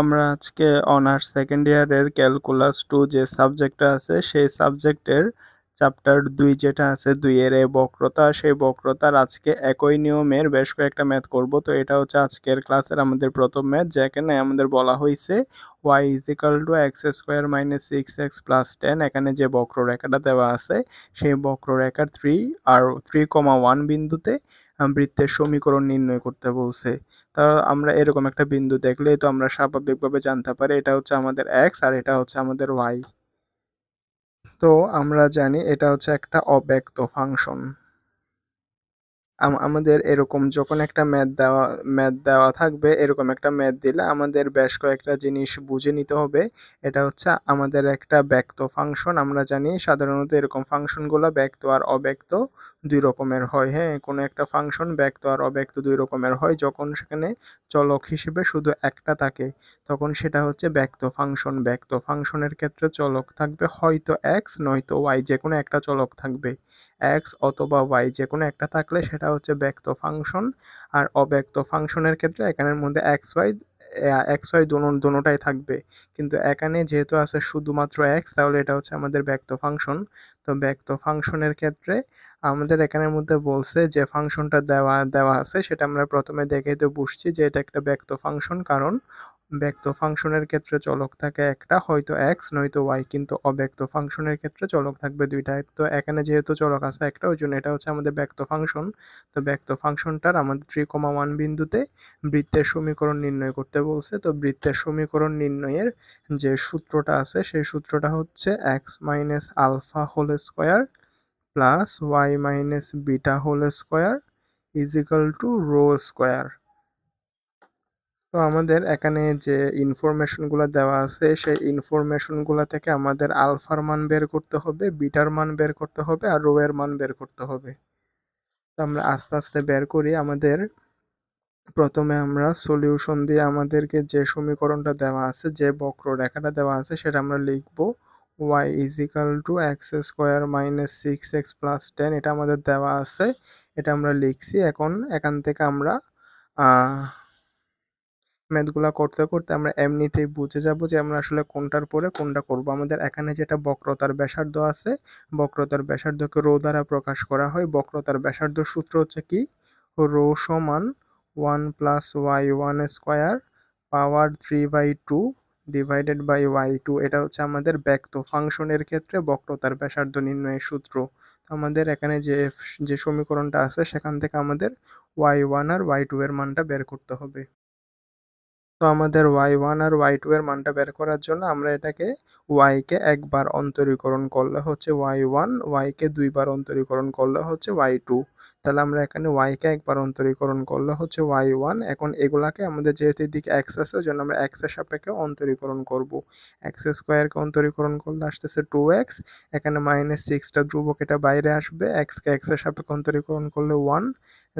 আমরা আজকে honours second ইয়ারের ক্যালকুলাস টু যে সাবজেক্টটা আছে, সেই সাবজেক্টের চ্যাপ্টার দুই যেটা আছে, দুইয়ের এ বক্রতা, সেই বক্রতার আজকে একই নিয়মের বেশ কয়েকটা ম্যাথ করব। তো এটা হচ্ছে আজকের ক্লাসের আমাদের প্রথম ম্যাথ যেখানে আমাদের বলা হয়েছে y is equal to x square minus six x plus ten এখানে যে বক্ররেখাটা দেওয়া আছে, সেই বক্ররেখার থ্রি আর থ্রি কমা ওয়ান বিন্দুতে বৃত্তের সমীকরণ নির্ণয় করতে বলছে। তা আমরা এরকম একটা বিন্দু দেখলে তো আমরা স্বাভাবিকভাবে জানতে পারি এটা হচ্ছে আমাদের এক্স আর এটা হচ্ছে আমাদের ওয়াই তো আমরা জানি এটা হচ্ছে একটা অব্যক্ত ফাংশন। আমাদের এরকম যখন একটা ম্যাথ দেওয়া ম্যাথ দেওয়া থাকবে, এরকম একটা ম্যাথ দিলে আমাদের বেশ কয়েকটা জিনিস বুঝে নিতে হবে। এটা হচ্ছে আমাদের একটা ব্যক্ত ফাংশন। আমরা জানি সাধারণত এরকম ফাংশনগুলো ব্যক্ত আর অব্যক্ত দুই রকমের হয়। হ্যাঁ কোনো একটা ফাংশন ব্যক্ত আর অব্যক্ত দুই রকমের হয়। যখন সেখানে চলক হিসেবে শুধু একটা থাকে, তখন সেটা হচ্ছে ব্যক্ত ফাংশন। ব্যক্ত ফাংশনের ক্ষেত্রে চলক থাকবে হয়তো এক্স, নয়তো ওয়াই যে কোনো একটা চলক থাকবে। এক্স অথবা ওয়াই যে কোনো একটা থাকলে সেটা হচ্ছে ব্যক্ত ফাংশন। আর অব্যক্ত ফাংশনের ক্ষেত্রে এখানের মধ্যে এক্স ওয়াই এক্স ওয়াই দোনো, দোনোটাই থাকবে। কিন্তু এখানে যেহেতু আছে শুধুমাত্র এক্স তাহলে এটা হচ্ছে আমাদের ব্যক্ত ফাংশন। তো ব্যক্ত ফাংশনের ক্ষেত্রে আমাদের এখানের মধ্যে বলছে যে ফাংশনটা দেওয়া দেওয়া আছে, সেটা আমরা প্রথমে দেখে তো বুঝছি যে এটা একটা ব্যক্ত ফাংশন। কারণ ব্যক্ত ফাংশনের ক্ষেত্রে চলক থাকে একটা, হয়তো এক্স, নয়তো ওয়াই, কিন্তু অব্যক্ত ফাংশনের ক্ষেত্রে চলক থাকবে দুইটা। তো এখানে যেহেতু চলক আছে একটা, ওই জন্য এটা হচ্ছে আমাদের ব্যক্ত ফাংশন। তো ব্যক্ত ফাংশনটার আমাদের থ্রি কমা ওয়ান বিন্দুতে বৃত্তের সমীকরণ নির্ণয় করতে বলছে। তো বৃত্তের সমীকরণ নির্ণয়ের যে সূত্রটা আছে, সেই সূত্রটা হচ্ছে x minus alpha whole square plus y minus beta whole square is equal to rho square. তো আমাদের এখানে যে ইনফরমেশনগুলো দেওয়া আছে, সেই ইনফরমেশনগুলো থেকে আমাদের আলফার মান বের করতে হবে বিটার মান বের করতে হবে, আর রো এর মান বের করতে হবে। তো আমরা আস্তে আস্তে বের করি আমাদের। প্রথমে আমরা সলিউশন দিয়ে আমাদেরকে যে সমীকরণটা দেওয়া আছে, যে বক্ররেখাটা দেওয়া আছে, সেটা আমরা লিখব। Y is equal to x square minus six x plus ten এটা আমাদের দেওয়া আছে। এটা আমরা লিখছি। এখন এখান থেকে আমরা ম্যাথগুলো করতে করতে আমরা এমনিতেই বুঝে যাব যে আমরা আসলে কোনটার পরে কোনটা করব। আমাদের এখানে যেটা বক্রতার ব্যাসার্ধ আছে, বক্রতার ব্যাসার্ধকে রো দ্বারা প্রকাশ করা হয়। বক্রতার ব্যাসার্ধ সূত্র হচ্ছে কি? রো সমান one plus y one square power three by two divided by y two. এটা হচ্ছে আমাদের ব্যক্ত ফাংশনের ক্ষেত্রে বক্রতার ব্যাসার্ধ নির্ণয়ের সূত্র। আমাদের এখানে যে যে সমীকরণটা আছে, সেখান থেকে আমাদের ওয়াই ওয়ান আর ওয়াই টু এর মানটা বের করতে হবে। তো আমাদের ওয়াই ওয়ান আর ওয়াই টু এর মানটা বের করার জন্য আমরা এটাকে ওয়াইকে একবার অন্তরীকরণ করলে হচ্ছে ওয়াই ওয়ান ওয়াইকে দুইবার অন্তরীকরণ করলে হচ্ছে ওয়াই টু তাহলে আমরা এখানে ওয়াইকে একবার অন্তরীকরণ করলে হচ্ছে ওয়াই ওয়ান এখন এগুলাকে আমাদের যেহেতু এদিকে এক্স আছে জন্য আমরা এক্সের সাপেক্ষে অন্তরীকরণ করব। এক্স স্কোয়ারকে অন্তরীকরণ করলে আসতেছে টু এক্স এখানে মাইনাস সিক্সটা ধ্রুবক এটা বাইরে আসবে। এক্সকে এক্সের সাপেক্ষে অন্তরীকরণ করলে ওয়ান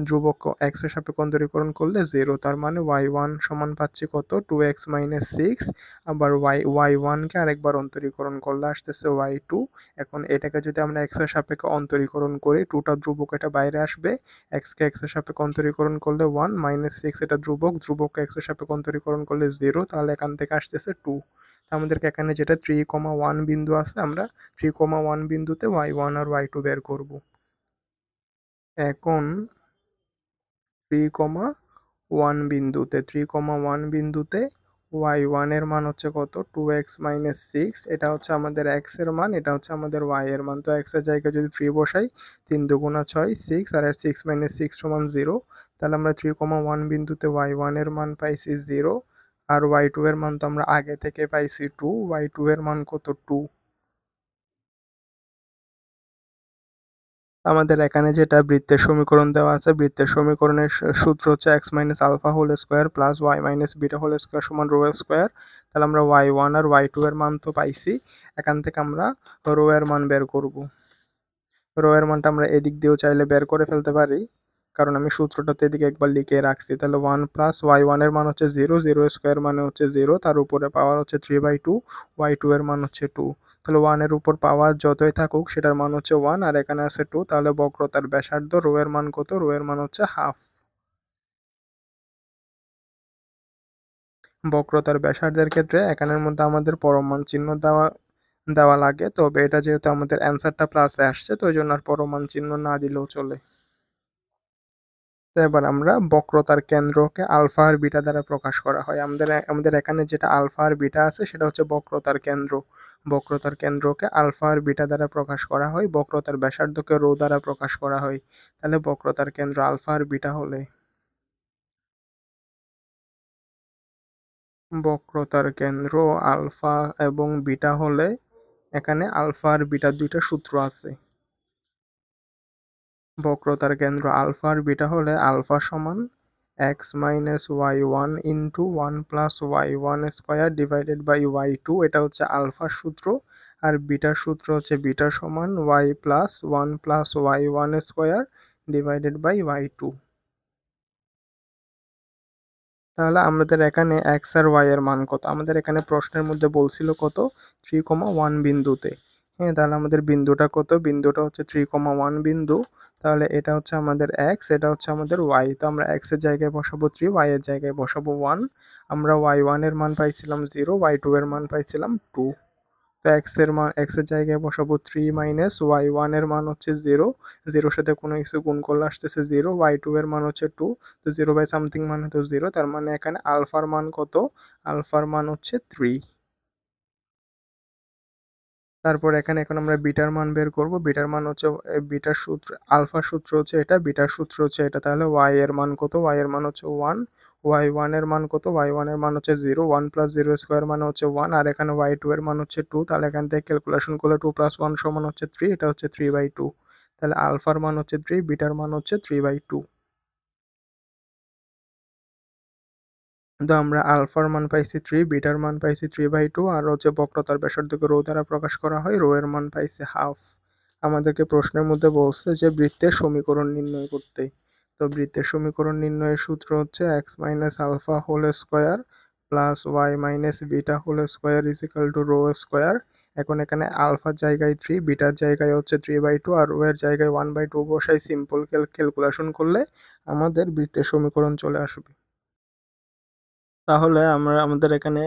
ধ্রুবক এক্সের সাপেক্ষে অন্তরীকরণ করলে জিরো তার মানে ওয়াই ওয়ান সমান পাচ্ছি কত? টু এক্স মাইনাস সিক্স আবার ওয়াই ওয়াই ওয়ানকে আরেকবার অন্তরীকরণ করলে আসতেছে ওয়াই টু এখন এটাকে যদি আমরা এক্সের সাপেক্ষে অন্তরীকরণ করি টুটা ধ্রুবক এটা বাইরে আসবে এক্সকে এক্সের সাপেক্ষে অন্তরীকরণ করলে ওয়ান মাইনাস সিক্স এটা ধ্রুবক ধ্রুবক এক্সের সাপেক্ষে অন্তরীকরণ করলে জিরো তাহলে এখান থেকে আসতেছে টু আমাদেরকে এখানে যেটা থ্রি কমা ওয়ান বিন্দু আছে, আমরা থ্রি কমা ওয়ান বিন্দুতে ওয়াই ওয়ান আর ওয়াই টু বের করব। এখন থ্রি কমা ওয়ান বিন্দুতে থ্রি কমা ওয়ান বিন্দুতে ওয়াই ওয়ানের মান হচ্ছে কত? টু এক্স মাইনাস সিক্স এটা হচ্ছে আমাদের এক্সের মান, এটা হচ্ছে আমাদের ওয়াই এর মান। তো এক্সের জায়গায় যদি থ্রি বসাই, তিন দুগুণা ছয় সিক্স আর সিক্স মাইনাস সিক্স সমান জিরো তাহলে আমরা থ্রি কমা ওয়ান বিন্দুতে ওয়াই ওয়ানের মান পাইছি জিরো আর ওয়াই টু এর মান তো আমরা আগে থেকে পাইছি টু ওয়াই টু এর মান কত? টু আমাদের এখানে যেটা বৃত্তের সমীকরণ দেওয়া আছে, বৃত্তের সমীকরণের সূত্র হচ্ছে x minus alpha whole square plus y minus beta whole square সমান রো স্কোয়ার তাহলে আমরা ওয়াই ওয়ান আর ওয়াই টু এর মান তো পাইছি। এখান থেকে আমরা রো এর মান বের করব। রো এর মানটা আমরা এদিক দিয়েও চাইলে বের করে ফেলতে পারি। কারণ আমি সূত্রটাতে এদিকে একবার লিখে রাখছি। তাহলে ওয়ান প্লাস ওয়াই ওয়ানের মান হচ্ছে জিরো জিরো স্কোয়ার মানে হচ্ছে জিরো তার উপরে পাওয়ার হচ্ছে three by two y two এর মান হচ্ছে টু তাহলে ওয়ানের উপর পাওয়ার যতই থাকুক, সেটার মান হচ্ছে ওয়ান আর এখানে আছে টু তাহলে বক্রতার ব্যাসার্ধ, রো এর মান কত? রো এর মান হচ্ছে হাফ বক্রতার ব্যাসার্ধের ক্ষেত্রে এখানের মধ্যে আমাদের পরমাণ চিহ্ন দেওয়া দেওয়া লাগে, তবে এটা যেহেতু আমাদের অ্যান্সারটা প্লাসে আসছে, তো ওই জন্য আর পরমাণ চিহ্ন না দিলেও চলে। এবার আমরা বক্রতার কেন্দ্রকে আলফা আর বিটা দ্বারা প্রকাশ করা হয়। আমাদের আমাদের এখানে যেটা আলফা আর বিটা আছে, সেটা হচ্ছে বক্রতার কেন্দ্র। বক্রতার কেন্দ্রকে আলফা আর বিটা দ্বারা প্রকাশ করা হয়, বক্রতার ব্যাসার্ধকে রো দ্বারা প্রকাশ করা হয়। তাহলে বক্রতার কেন্দ্র আলফা আর বিটা হলে? বক্রতার কেন্দ্র আলফা এবং বিটা হলে এখানে আলফা আর বিটা দুইটা সূত্র আছে। বক্রতার কেন্দ্র আলফা আর বিটা হলে আলফা সমান x minus y one into one plus y one square divided by y two এটা হচ্ছে আলফার সূত্র, আর বিটার সূত্র হচ্ছে বিটা সমান y plus one plus y one square divided by y two তাহলে আমাদের এখানে এক্স আর ওয়াই এর মান কত? আমাদের এখানে প্রশ্নের মধ্যে বলছিল কত? থ্রি কমা ওয়ান বিন্দুতে। হ্যাঁ তাহলে আমাদের বিন্দুটা কত? বিন্দুটা হচ্ছে থ্রি কমা ওয়ান বিন্দু। তাহলে এটা হচ্ছে আমাদের এক্স এটা হচ্ছে আমাদের ওয়াই তো আমরা এক্সের জায়গায় বসাবো থ্রি ওয়াই এর জায়গায় বসাবো ওয়ান আমরা ওয়াই ওয়ানের মান পাইছিলাম জিরো ওয়াই টু এর মান পাইছিলাম টু তো এক্সের মান এক্সের জায়গায় বসাবো থ্রি মাইনাস ওয়াই ওয়ানের মান হচ্ছে জিরো জিরোর সাথে কোনো কিছু গুণ করলে আসতেছে জিরো ওয়াই টু এর মান হচ্ছে টু তো জিরো বাই সামথিং মানে তো জিরো তার মানে এখানে আলফার মান কত? আলফার মান হচ্ছে থ্রি তারপর এখানে এখন আমরা বিটার মান বের করব। বিটার মান হচ্ছে বিটার সূত্র, আলফা সূত্র হচ্ছে এটা, বিটার সূত্র হচ্ছে এটা। তাহলে ওয়াই এর মান কত? ওয়াই এর মান হচ্ছে ওয়ান ওয়াই ওয়ানের মান কত? ওয়াই ওয়ানের মান হচ্ছে zero one plus zero square মানে হচ্ছে ওয়ান আর এখানে ওয়াই টু এর মান হচ্ছে টু তাহলে এখান থেকে ক্যালকুলেশন করলে টু প্লাস ওয়ান সমান হচ্ছে থ্রি এটা হচ্ছে থ্রি বাই টু তাহলে আলফার মান হচ্ছে থ্রি বিটার মান হচ্ছে থ্রি বাই টু তো আমরা আলফার মান পাইছি থ্রি বিটার মান পাইছি থ্রি বাই টু আর হচ্ছে বক্রতার ব্যাসার্ধকে রো দ্বারা প্রকাশ করা হয়, রো এর মান পাইছি হাফ আমাদেরকে প্রশ্নের মধ্যে বলছে যে বৃত্তের সমীকরণ নির্ণয় করতে। তো বৃত্তের সমীকরণ নির্ণয়ের সূত্র হচ্ছে X minus alpha whole square plus Y minus beta whole square is equal to rho square এখন এখানে আলফার জায়গায় থ্রি বিটার জায়গায় হচ্ছে থ্রি বাই টু আর রো এর জায়গায় ওয়ান বাই টু বসাই সিম্পল ক্যালকুলেশন করলে আমাদের বৃত্তের সমীকরণ চলে আসবে। তাহলে আমরা আমাদের এখানে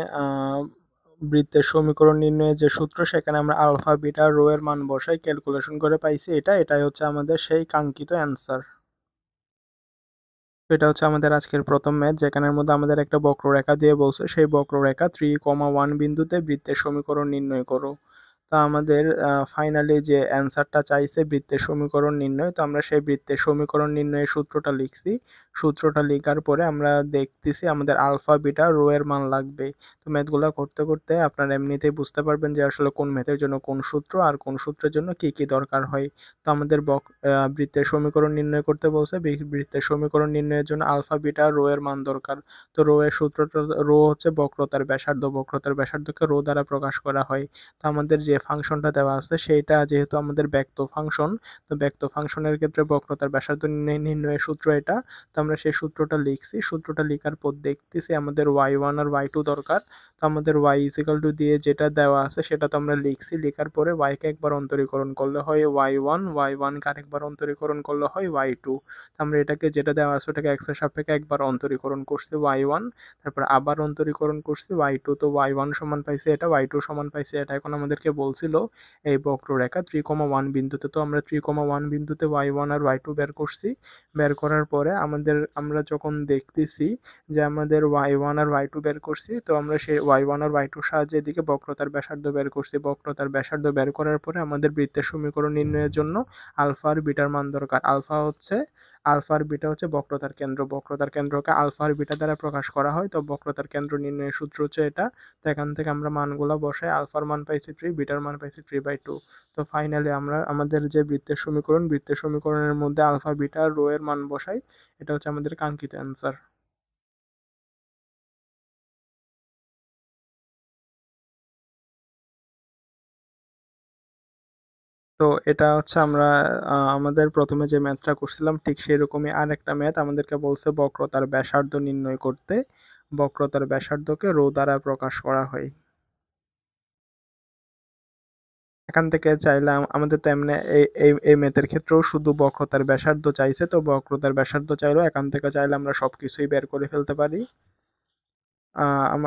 বৃত্তের সমীকরণ নির্ণয়ের যে সূত্র, সেখানে আমরা আলফা, বিটা, রো এর মান বসাই ক্যালকুলেশন করে পাইছি এটা, এটাই হচ্ছে আমাদের সেই কাঙ্ক্ষিত অ্যান্সার এটা হচ্ছে আমাদের আজকের প্রথম ম্যাথ, যেখানের মধ্যে আমাদের একটা বক্ররেখা দিয়ে বলছে, সেই বক্ররেখা থ্রি কমা ওয়ান বিন্দুতে বৃত্তের সমীকরণ নির্ণয় করো। তো আমাদের ফাইনালি যে অ্যান্সারটা চাইছে বৃত্তের সমীকরণ নির্ণয়, তো আমরা সেই বৃত্তের সমীকরণ নির্ণয়ের সূত্রটা লিখছি। সূত্রটা লেখার পরে আমরা দেখতেছি আমাদের আলফা, বিটা, রো এর মান লাগবে। তো ম্যাথগুলো করতে করতে আপনারা এমনিতেই বুঝতে পারবেন যে আসলে কোন ম্যাথের জন্য কোন সূত্র আর কোন সূত্রের জন্য কি কি দরকার হয়। তো আমাদের বক বৃত্তের সমীকরণ নির্ণয় করতে বলছে। বৃত্তের সমীকরণ নির্ণয়ের জন্য আলফা, বিটা, রো এর মান দরকার। তো রো এর সূত্রটা, রো হচ্ছে বক্রতার ব্যাসার্ধ। বক্রতার ব্যাসার্ধকে রো দ্বারা প্রকাশ করা হয়। তো আমাদের যে ফাংশনটা দেওয়া আছে সেইটা যেহেতু আমাদের ব্যক্ত ফাংশন, তো ব্যক্ত ফাংশনের ক্ষেত্রে বক্রতার ব্যাসার্ধ নির্ণয়ের সূত্র এটা। আমরা সেই সূত্রটা লিখছি। সূত্রটা লেখার পর দেখতেছি আমাদের ওয়াই ওয়ান আর ওয়াই টু দরকার। তো আমাদের ওয়াই ইজিক্যাল টু দিয়ে যেটা দেওয়া আছে সেটা তো আমরা লিখছি। লেখার পরে ওয়াইকে একবার অন্তরীকরণ করলে হয় ওয়াই ওয়ান ওয়াই ওয়ানকে আরেকবার অন্তরীকরণ করলে হয় ওয়াই টু আমরা এটাকে যেটা দেওয়া আছে ওটাকে এক্সের সাপেক্ষে একবার অন্তরীকরণ করছি ওয়াই ওয়ান তারপর আবার অন্তরীকরণ করছি ওয়াই টু তো ওয়াই ওয়ান সমান পাইছে এটা ওয়াই টু সমান পাইছে এটা। এখন আমাদেরকে বলছিল এই বক্ররেখা থ্রি কমা ওয়ান বিন্দুতে। তো আমরা থ্রি কমা ওয়ান বিন্দুতে ওয়াই ওয়ান আর ওয়াই টু বের করছি। বের করার পরে আমাদের আমরা যখন দেখতেছি যে আমাদের ওয়াই ওয়ান আর ওয়াই টু বের করছি, তো আমরা সেই ওয়াই ওয়ান আর ওয়াই টুর সাহায্যে এদিকে বক্রতার ব্যাসার্ধ বের করছি। বক্রতার ব্যাসার্ধ বের করার পরে আমাদের বৃত্তের সমীকরণ নির্ণয়ের জন্য আলফা আর বিটার মান দরকার। আলফা হচ্ছে আলফা আর বিটা হচ্ছে বক্রতার কেন্দ্র। বক্রতার কেন্দ্রকে আলফা আর বিটা দ্বারা প্রকাশ করা হয়। তো বক্রতার কেন্দ্র নির্ণয়ের সূত্র হচ্ছে এটা। তো এখান থেকে আমরা মানগুলো বসাই। আলফার মান পাইছি থ্রি বিটার মান পাইছি থ্রি বাই টু তো ফাইনালি আমরা, আমাদের যে বৃত্তের সমীকরণ, বৃত্তের সমীকরণের মধ্যে আলফা, বিটা রো এর মান বসাই। এটা হচ্ছে আমাদের কাঙ্ক্ষিত অ্যান্সার তো এটা হচ্ছে আমরা আমাদের প্রথমে যে ম্যাথটা করছিলাম, ঠিক সেরকমই আর একটা ম্যাথ আমাদেরকে বলছে বক্রতার ব্যাসার্ধ নির্ণয় করতে। বক্রতার ব্যাসার্ধকে রো দ্বারা প্রকাশ করা হয়। এখান থেকে চাইলে আমাদের তেমনি এই এই ম্যাথের ক্ষেত্রেও শুধু বক্রতার ব্যাসার্ধ চাইছে, তো বক্রতার ব্যাসার্ধ চাইলেও এখান থেকে চাইলে আমরা সব কিছুই বের করে ফেলতে পারি।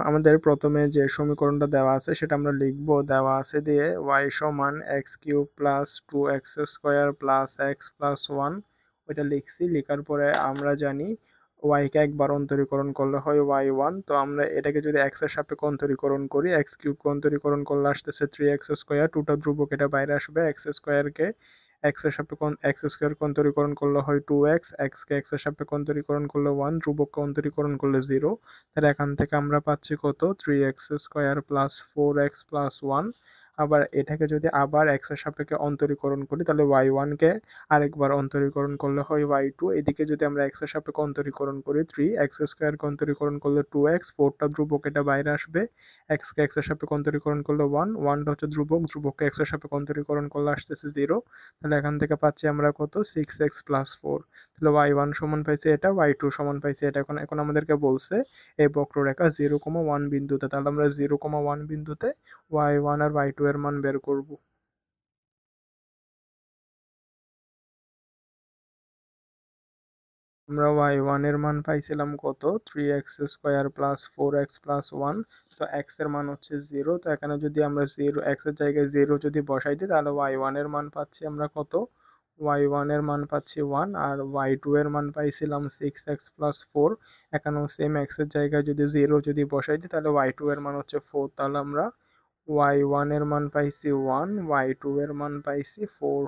আমাদের প্রথমে যে সমীকরণটা দেওয়া আছে সেটা আমরা লিখব, দেওয়া আছে দিয়ে ওয়াই সমান X cube plus two X square plus X plus one, ওইটা লিখছি, লেখার পরে আমরা জানি ওয়াইকে একবার অন্তরীকরণ করলে হয় ওয়াই ওয়ান তো আমরা এটাকে যদি এর সাপেক্ষে অন্তরীকরণ করি এক্স কিউব কে অন্তরীকরণ করলে আসতেছে থ্রি এক্স স্কোয়ার টুটা ধ্রুবক এটা বাইরে আসবে এক্স স্কোয়ারকে এক্সের সাপেক্ষে এক্স স্কোয়ার অন্তরীকরণ করলে হয় টু এক্স এক্স কে এক্সের সাপেক্ষে অন্তরীকরণ করলে ওয়ান ধ্রুবককে অন্তরীকরণ করলে জিরো তাহলে এখান থেকে আমরা পাচ্ছি কত? Three X square plus four X plus one আবার এটাকে যদি আবার এক্সের সাপেক্ষে অন্তরীকরণ করি, তাহলে ওয়াই ওয়ানকে আরেকবার অন্তরীকরণ করলে হয় ওয়াই টু এদিকে যদি আমরা এক্সের সাপেক্ষে অন্তরীকরণ করি থ্রি এক্স স্কোয়ারকে অন্তরীকরণ করলে টু এক্স ফোরটা ধ্রুবক এটা বাইরে আসবে। এক্স কে এক্সের সাপেক্ষে অন্তরীকরণ করলে ওয়ান ওয়ানটা হচ্ছে ধ্রুবক, ধ্রুবককে এক্সের সাপেক্ষে অন্তরীকরণ করলে আসতেছে জিরো তাহলে এখান থেকে পাচ্ছি আমরা কত? সিক্স এক্স প্লাস ফোর তাহলে ওয়াই ওয়ান সমান পাইছে এটা ওয়াই টু সমান পাইছে এটা, এখন এখন আমাদেরকে বলছে এই বক্ররেখা জিরো কমা ওয়ান বিন্দুতে, তাহলে আমরা জিরো কমা ওয়ান বিন্দুতে ওয়াই ওয়ান আর ওয়াই টু এর মান বের করব। আমরা ওয়াই ওয়ানের মান পাইছিলাম কত? Three X square plus four X plus one তো এক্সের মান হচ্ছে জিরো তো এখানে যদি আমরা জিরো এক্সের জায়গায় জিরো যদি বসাই দিই, তাহলে ওয়াই ওয়ানের মান পাচ্ছি আমরা কত? ওয়াই ওয়ানের মান পাচ্ছি ওয়ান আর ওয়াই টু এর মান পাইছিলাম সিক্স এক্স প্লাস ফোর এখানেও সেম এক্সের জায়গায় যদি জিরো যদি বসাই দিই, তাহলে ওয়াই টু এর মান হচ্ছে ফোর তাহলে আমরা ওয়াই ওয়ানের মান পাইছি ওয়ান ওয়াই টু এর মান পাইছি ফোর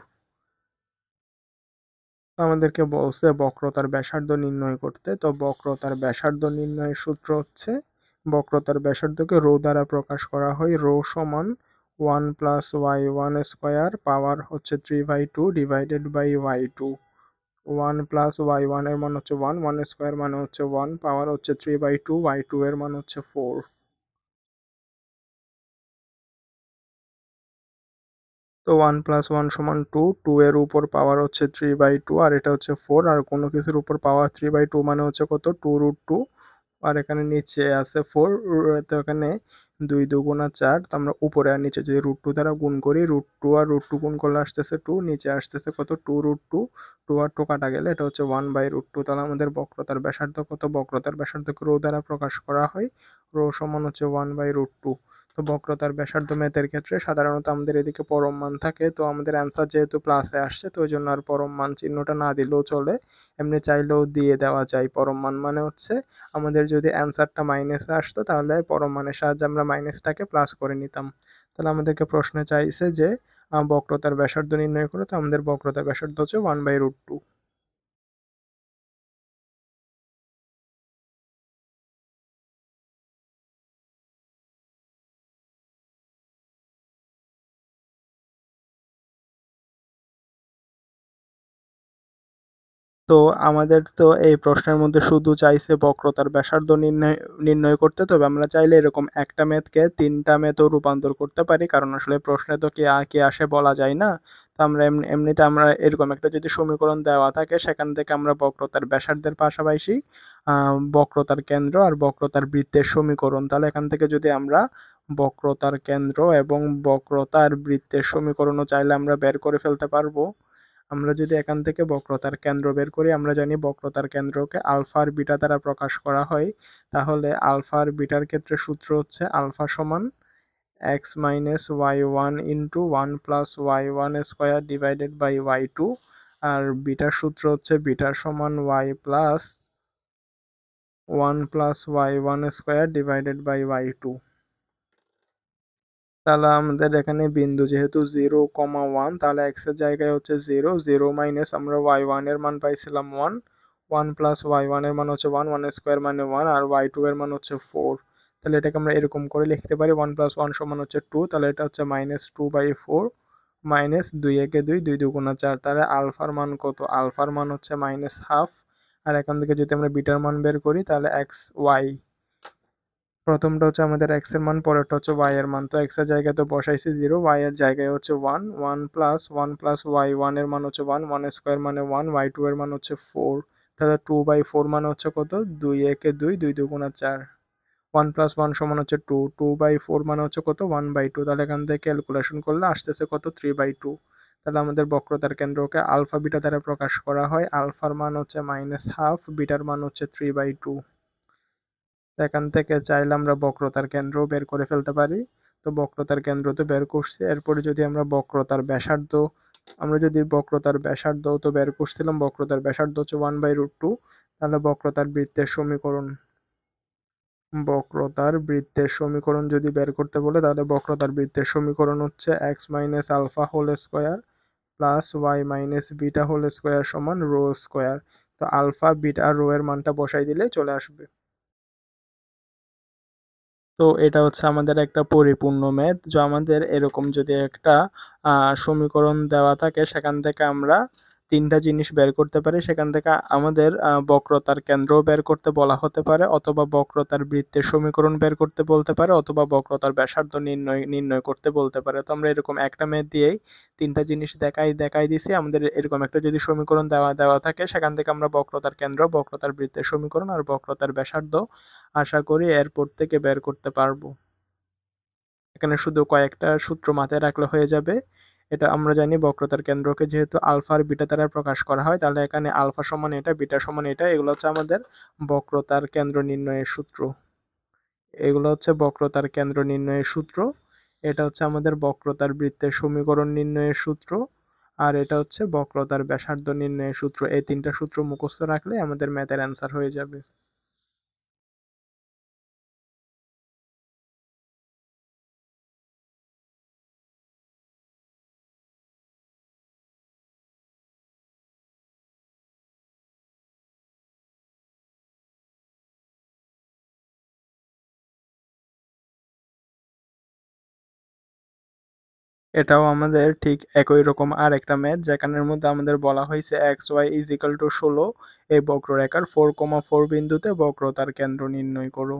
আমাদেরকে বলছে বক্রতার ব্যাসার্ধ নির্ণয় করতে, তো বক্রতার ব্যাসার্ধ নির্ণয়ের সূত্র হচ্ছে বক্রতার ব্যাসার্ধকে রো দ্বারা প্রকাশ করা হয়। রো সমান one plus Y one square power হচ্ছে three by two divided by Y two. One plus Y ওয়ানের মান হচ্ছে ওয়ান ওয়ান স্কোয়ার মানে হচ্ছে ওয়ান, পাওয়ার হচ্ছে three by two, Y two এর মান হচ্ছে ফোর। তো ওয়ান প্লাস ওয়ান সমান টু টু এর উপর পাওয়ার হচ্ছে থ্রি বাই টু, আর এটা হচ্ছে ফোর, আর কোনো কিছুর উপর পাওয়ার থ্রি বাই টু মানে হচ্ছে কত? Two root two. আর এখানে নিচে আছে ফোর তো এখানে দুই দুগুণা চার, তো আমরা উপরে আর নিচে যদি রুট টু দ্বারা গুণ করি রুট টু আর রুট টু গুণ করলে আসতেছে টু নিচে আসতেছে কত? টু রুট টু টু আর টু কাটা গেলে এটা হচ্ছে ওয়ান বাই রুট টু তাহলে আমাদের বক্রতার ব্যাসার্ধ কত? বক্রতার ব্যাসার্ধকে রো দ্বারা প্রকাশ করা হয়, রো সমান হচ্ছে ওয়ান বাই রুট টু তো বক্রতার ব্যাসার্ধ ম্যাথের ক্ষেত্রে সাধারণত আমাদের এদিকে পরম মান থাকে। তো আমাদের অ্যান্সার যেহেতু প্লাসে আসছে, তো ওই জন্য আর পরম মান চিহ্নটা না দিলেও চলে। এমনি চাইলেও দিয়ে দেওয়া যায় পরম মান মানে হচ্ছে আমাদের যদি অ্যান্সারটা মাইনাসে আসতো তাহলে পরম মানের সাহায্যে আমরা মাইনাসটাকে প্লাস করে নিতাম। তাহলে আমাদেরকে প্রশ্নে চাইছে যে বক্রতার ব্যাসার্ধ নির্ণয় করো, তো আমাদের বক্রতার ব্যাসার্ধ হচ্ছে ওয়ান বাই রুট টু তো আমাদের তো এই প্রশ্নের মধ্যে শুধু চাইছে বক্রতার ব্যাসার্ধ নির্ণয় নির্ণয় করতে, তবে আমরা চাইলে এরকম একটা ম্যাথকে তিনটা ম্যাথও রূপান্তর করতে পারি, কারণ আসলে প্রশ্নে তো কে কে আসে বলা যায় না। তো আমরা এমনি এমনিতে আমরা এরকম একটা যদি সমীকরণ দেওয়া থাকে, সেখান থেকে আমরা বক্রতার ব্যাসার্ধের পাশাপাশি বক্রতার কেন্দ্র আর বক্রতার বৃত্তের সমীকরণ। তাহলে এখান থেকে যদি আমরা বক্রতার কেন্দ্র এবং বক্রতার বৃত্তের সমীকরণও চাইলে আমরা বের করে ফেলতে পারব। আমরা যদি এখান থেকে বক্রতার কেন্দ্র বের করি, আমরা জানি বক্রতার কেন্দ্রকে আলফা আর বিটা দ্বারা প্রকাশ করা হয়। তাহলে আলফা আর বিটার ক্ষেত্রে সূত্র হচ্ছে আলফা সমান X minus Y one into one plus Y one square divided by Y two. আর বিটার সূত্র হচ্ছে বিটার সমান Y plus one plus Y one square divided by Y two. তাহলে আমাদের এখানে বিন্দু যেহেতু জিরো কমা ওয়ান তাহলে এক্সের জায়গায় হচ্ছে জিরো জিরো মাইনাস আমরা ওয়াই ওয়ানের মান পাইছিলাম ওয়ান ওয়ান প্লাস ওয়াই ওয়ানের মান হচ্ছে ওয়ান ওয়ান স্কোয়ার মানে ওয়ান আর ওয়াই টু এর মান হচ্ছে ফোর তাহলে এটাকে আমরা এরকম করে লিখতে পারি ওয়ান প্লাস ওয়ান সমান হচ্ছে টু তাহলে এটা হচ্ছে minus two by four minus দুই একে দুই দুই দুগুণা চার। তাহলে আলফার মান কত? আলফার মান হচ্ছে মাইনাস হাফ আর এখান থেকে যদি আমরা বিটার মান বের করি, তাহলে এক্স ওয়াই প্রথমটা হচ্ছে আমাদের এক্সের মান, পরেরটা হচ্ছে ওয়াই এর মান। তো এক্সের জায়গায় তো বসাইছি জিরো ওয়াই এর জায়গায় হচ্ছে one one plus one plus Y ওয়ানের মান হচ্ছে ওয়ান ওয়ান স্কোয়ার মানে ওয়ান ওয়াই টু এর মান হচ্ছে ফোর তাহলে টু বাই ফোর মানে হচ্ছে কত? দুই একে দুই দুই দুগুণা চার। ওয়ান প্লাস ওয়ান সমান হচ্ছে টু টু বাই ফোর মানে হচ্ছে কত? ওয়ান বাই টু তাহলে এখান থেকে ক্যালকুলেশন করলে আসতেছে কত? থ্রি বাই টু তাহলে আমাদের বক্রতার কেন্দ্রকে আলফা বিটা দ্বারা প্রকাশ করা হয়। আলফার মান হচ্ছে মাইনাস হাফ বিটার মান হচ্ছে থ্রি বাই টু এখান থেকে চাইলে আমরা বক্রতার কেন্দ্র বের করে ফেলতে পারি। তো বক্রতার কেন্দ্র তো বের করছি। এরপরে যদি আমরা বক্রতার ব্যাসার্ধ, আমরা যদি বক্রতার ব্যাসার্ধ তো বের করছিলাম, বক্রতার ব্যাসার্ধ হচ্ছে ওয়ান বাই রুট টু তাহলে বক্রতার বৃত্তের সমীকরণ, বক্রতার বৃত্তের সমীকরণ যদি বের করতে বলে, তাহলে বক্রতার বৃত্তের সমীকরণ হচ্ছে X minus alpha whole square plus Y minus beta whole square সমান রো স্কোয়ার তো আলফা বিটা রো এর মানটা বসাই দিলে চলে আসবে। তো এটা হচ্ছে আমাদের একটা পরিপূর্ণ ম্যাথ। যা আমাদের এরকম যদি একটা সমীকরণ দেওয়া থাকে, সেখান থেকে আমরা তিনটা জিনিস বের করতে পারি। সেখান থেকে আমাদের বক্রতার কেন্দ্র বের করতে বলা হতে পারে, অথবা বক্রতার বৃত্তের সমীকরণ বের করতে বলতে পারে, অথবা বক্রতার ব্যাসার্ধ নির্ণয় নির্ণয় করতে বলতে পারে। তো আমরা এরকম একটা ম্যাথ দিয়েই তিনটা জিনিস দেখাই দেখাই দিছি। আমাদের এরকম একটা যদি সমীকরণ দেওয়া দেওয়া থাকে, সেখান থেকে আমরা বক্রতার কেন্দ্র, বক্রতার বৃত্তের সমীকরণ আর বক্রতার ব্যাসার্ধ আশা করি এরপর থেকে বের করতে পারব। এখানে শুধু কয়েকটা সূত্র মাথায় রাখলে হয়ে যাবে। এটা আমরা জানি বক্রতার কেন্দ্রকে, যেহেতু আলফা আর বিটা দ্বারা প্রকাশ করা হয়, তাহলে এখানে আলফা সমান এটা, বিটা সমান এটা, এগুলো হচ্ছে আমাদের বক্রতার কেন্দ্র নির্ণয়ের সূত্র। এগুলো হচ্ছে বক্রতার কেন্দ্র নির্ণয়ের সূত্র, এটা হচ্ছে আমাদের বক্রতার বৃত্তের সমীকরণ নির্ণয়ের সূত্র, আর এটা হচ্ছে বক্রতার ব্যাসার্ধ নির্ণয়ের সূত্র। এই তিনটা সূত্র মুখস্থ রাখলে আমাদের ম্যাথের অ্যান্সার হয়ে যাবে। এটাও আমাদের ঠিক একই রকম আর একটা ম্যাথ, যেখানের মধ্যে আমাদের বলা হয়েছে X Y is equal to ষোলো, এই বক্ররেখার ফোর কমা ফোর বিন্দুতে বক্রতার কেন্দ্র নির্ণয় করো।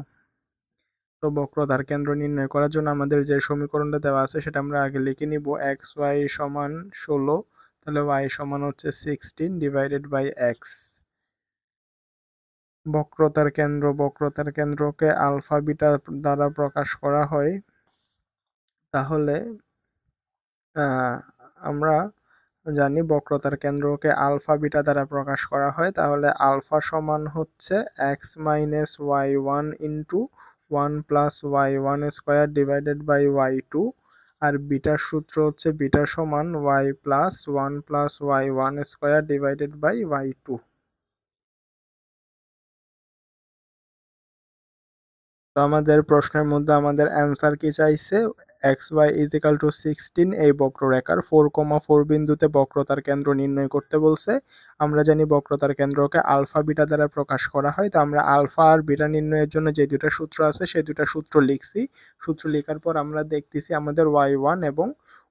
তো বক্রতার কেন্দ্র নির্ণয় করার জন্য আমাদের যে সমীকরণটা দেওয়া আছে, সেটা আমরা আগে লিখে নিব এক্স ওয়াই সমান ষোলো, তাহলে ওয়াই সমান হচ্ছে সিক্সটিন ডিভাইডেড বাই এক্স বক্রতার কেন্দ্র, বক্রতার কেন্দ্রকে আলফা বিটা দ্বারা প্রকাশ করা হয়, তাহলে আমরা জানি বক্রতার কেন্দ্রকে আলফা বিটা দ্বারা প্রকাশ করা হয়। তাহলে আলফা সমান হচ্ছে X minus Y one into one plus Y one square divided by Y two আর বিটার সূত্র হচ্ছে বিটা সমান Y plus one plus Y one square divided by Y two তো আমাদের প্রশ্নের মধ্যে আমাদের অ্যান্সার কি চাইছে? X Y is equal to sixteen এই বক্ররেখার ফোর কমা ফোর বিন্দুতে বক্রতার কেন্দ্র নির্ণয় করতে বলছে। আমরা জানি বক্রতার কেন্দ্রকে আলফা বিটা দ্বারা প্রকাশ করা হয়, তো আমরা আলফা আর বিটা নির্ণয়ের জন্য যে দুটা সূত্র আছে সেই দুটা সূত্র লিখছি। সূত্র লেখার পর আমরা দেখতেছি আমাদের ওয়াই ওয়ান এবং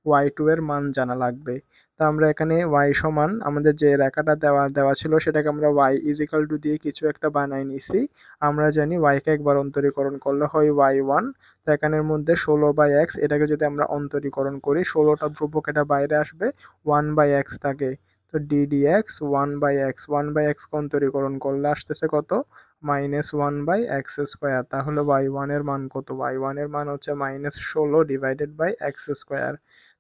ওয়াই টু এর মান জানা লাগবে। তা আমরা এখানে ওয়াই সমান আমাদের যে রেখাটা দেওয়া দেওয়া ছিল, সেটাকে আমরা ওয়াই ইজিক্যাল টু দিয়ে কিছু একটা বানাই নিছি। আমরা জানি ওয়াইকে একবার অন্তরীকরণ করলে হয় ওয়াই ওয়ান তো এখানের মধ্যে ষোলো বাই এক্স এটাকে যদি আমরা অন্তরীকরণ করি, ষোলোটা ধ্রুবক এটা বাইরে আসবে ওয়ান বাই এক্স থাকে তো DD X one by X one by X অন্তরীকরণ করলে আসতেছে কত? Minus one by X square তাহলে ওয়াই ওয়ানের মান কত? ওয়াই ওয়ানের মান হচ্ছে মাইনাস ষোলো ডিভাইডেড বাই এক্স স্কোয়ার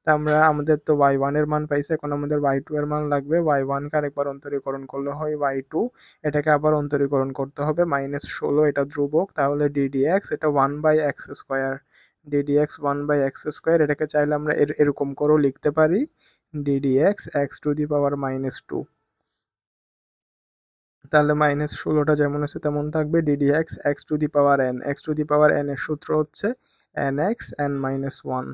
তা আমরা আমাদের তো ওয়াই ওয়ানের মান পাইছে, এখন আমাদের ওয়াই টু এর মান লাগবে। ওয়াই ওয়ানকে আরেকবার অন্তরীকরণ করলে হয় ওয়াই টু এটাকে আবার অন্তরীকরণ করতে হবে। মাইনাস ষোলো, এটা ধ্রুবক, তাহলে ডিডি এক্স এটা one by X square DD X one by X square এটাকে চাইলে আমরা এরকম করেও লিখতে পারি। DD X X to the power minus two তাহলে মাইনাস ষোলোটা যেমন আছে, তেমন থাকবে। DD X X to the power N X to the power N এর সূত্র হচ্ছে N X N minus one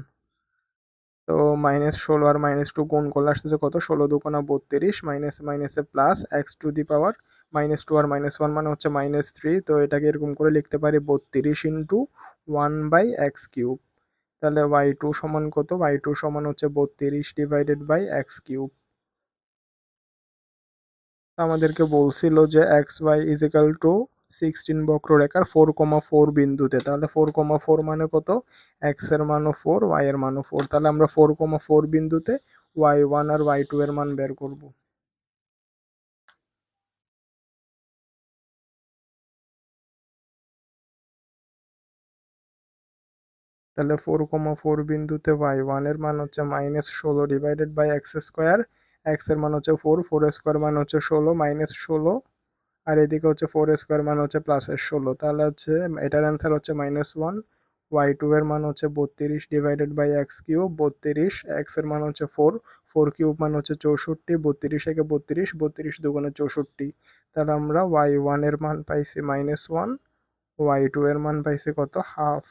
তো মাইনাস ষোলো আর মাইনাস টু গুণ করলে আসতেছে কত? ষোলো দুকোনা বত্রিশ মাইনাস মাইনাসে plus X to the power minus two R minus one মানে হচ্ছে মাইনাস থ্রি তো এটাকে এরকম করে লিখতে পারি বত্রিশ into one by X cube তাহলে ওয়াই টু সমান কত? ওয়াই টু সমান হচ্ছে বত্রিশ ডিভাইডেড বাই এক্স কিউব আমাদেরকে বলছিল যে X Y is equal to sixteen বক্ররেখার ফোর কমা ফোর বিন্দুতে। তাহলে ফোর কমা ফোর মানে কত? এক্সের মানও ফোর ওয়াই এর মানও ফোর তাহলে আমরা ফোর কমা ফোর বিন্দুতে ওয়াই ওয়ান আর ওয়াই টু এর মান বের করব। তাহলে ফোর কমা ফোর বিন্দুতে ওয়াই ওয়ানের মান হচ্ছে মাইনাস ষোলো ডিভাইডেড বাই এক্স স্কোয়ার এক্সের মান হচ্ছে ফোর ফোর স্কোয়ার মান হচ্ছে ষোলো মাইনাস ষোলো আর এদিকে হচ্ছে ফোর স্কোয়ার মান হচ্ছে প্লাসের ষোলো। তাহলে হচ্ছে এটার অ্যান্সার হচ্ছে মাইনাস ওয়ান ওয়াই টু এর মান হচ্ছে বত্রিশ ডিভাইডেড বাই এক্স কিউব বত্রিশ এক্সের মান হচ্ছে ফোর ফোর কিউব মান হচ্ছে চৌষট্টি, বত্রিশ একে বত্রিশ বত্রিশ দুগুণে চৌষট্টি। তাহলে আমরা ওয়াই ওয়ানের মান পাইছি মাইনাস ওয়ান ওয়াই টু এর মান পাইছি কত? হাফ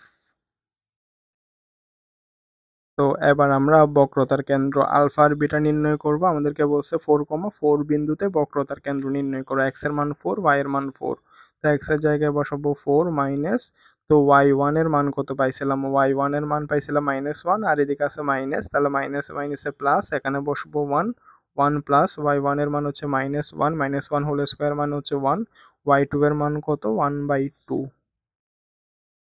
তো এবার আমরা বক্রতার কেন্দ্র আলফা আর বিটা নির্ণয় করব। আমাদেরকে বলছে ফোর কমা ফোর বিন্দুতে বক্রতার কেন্দ্র নির্ণয় করো। এক্সের মান ফোর ওয়াই এর মান ফোর তো এক্সের জায়গায় বসাবো ফোর মাইনাস তো ওয়াই ওয়ানের মান কত পাইছিলাম? ওয়াই ওয়ানের মান পাইছিলাম মাইনাস ওয়ান আর এদিকে আছে মাইনাস তাহলে মাইনাস মাইনাসে প্লাস এখানে বসবো ওয়ান ওয়ান প্লাস ওয়াই ওয়ানের মান হচ্ছে minus one minus one whole square মান হচ্ছে ওয়ান ওয়াই টু এর মান কত? One by two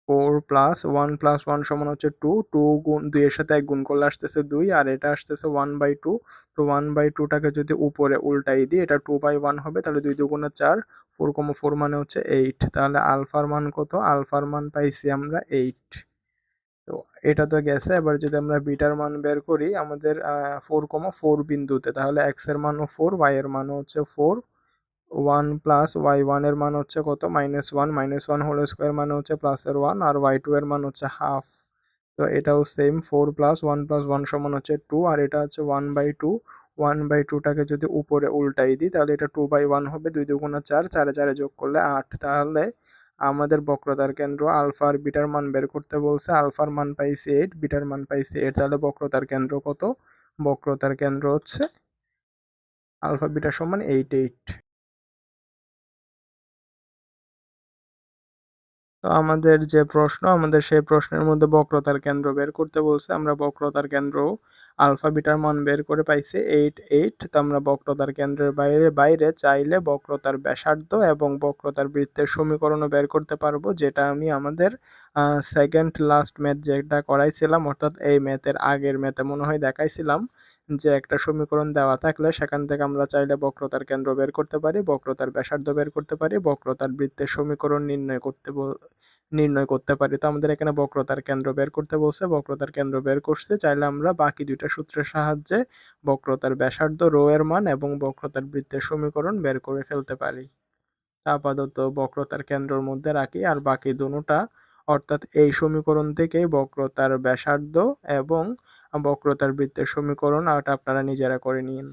four plus one plus one সমান হচ্ছে টু টু গুণ দুইয়ের সাথে এক গুণ করলে আসতেছে দুই, আর এটা আসতেছে ওয়ান বাই টু। তো ওয়ান বাই টুটাকে যদি উপরে উল্টাই দিই, এটা টু বাই ওয়ান হবে, তাহলে দুই দুগুণে চার, ফোর কমা ফোর মানে হচ্ছে এইট। তাহলে আলফার মান কত? আলফার মান পাইছি আমরা এইট। তো এটা তো গেছে, এবার যদি আমরা বিটার মান বের করি, আমাদের ফোর কমা ফোর বিন্দুতে, তাহলে এক্সের মানও ফোর, ওয়াই এর মানও হচ্ছে ফোর ওয়ান প্লাস ওয়াই ওয়ানের মান হচ্ছে কত? Minus one minus one whole square মানে হচ্ছে প্লাসের ওয়ান আর ওয়াই টু এর মান হচ্ছে হাফ তো এটাও same four plus one plus one সমান হচ্ছে টু আর এটা হচ্ছে one by two one by টুটাকে যদি উপরে উল্টাই দিই, তাহলে এটা টু বাই ওয়ান হবে, দুই দুগুণা চার, চারে চারে যোগ করলে আট। তাহলে আমাদের বক্রতার কেন্দ্র আলফা আর বিটার মান বের করতে বলছে আলফার মান পাইছি এইট বিটার মান পাইছি এইট তাহলে বক্রতার কেন্দ্র কত? বক্রতার কেন্দ্র হচ্ছে আলফা বিটা সমান এইট এইট তো আমাদের যে প্রশ্ন, আমাদের সেই প্রশ্নের মধ্যে বক্রতার কেন্দ্র বের করতে বলছে। আমরা বক্রতার কেন্দ্র আলফা বিটার মান বের করে পাইছি এইট এইট। তো আমরা বক্রতার কেন্দ্রের বাইরে বাইরে চাইলে বক্রতার ব্যাসার্ধ এবং বক্রতার বৃত্তের সমীকরণও বের করতে পারব, যেটা আমি আমাদের সেকেন্ড লাস্ট ম্যাথ যেটা করাইছিলাম, অর্থাৎ এই ম্যাথের আগের ম্যাথে মনে হয় দেখাইছিলাম। যে একটা সমীকরণ দেওয়া থাকলে সেখান থেকে আমরা চাইলে বক্রতার কেন্দ্র বের করতে পারি, বক্রতার ব্যাসার্ধ বের করতে পারি, বক্রতার বৃত্তের সমীকরণ নির্ণয় করতে নির্ণয় করতে পারি। তো আমাদের এখানে বক্রতার কেন্দ্র বের করতে বলছে, বক্রতার কেন্দ্র বের করতে চাইলে আমরা বাকি দুইটা সূত্রের সাহায্যে বক্রতার ব্যাসার্ধ, রো এর মান এবং বক্রতার বৃত্তের সমীকরণ বের করে ফেলতে পারি। আপাতত বক্রতার কেন্দ্রর মধ্যে রাখি, আর বাকি দুটা, অর্থাৎ এই সমীকরণ থেকেই বক্রতার ব্যাসার্ধ এবং বক্রতার বৃত্তের সমীকরণ আর আপনারা নিজেরা করে নিন।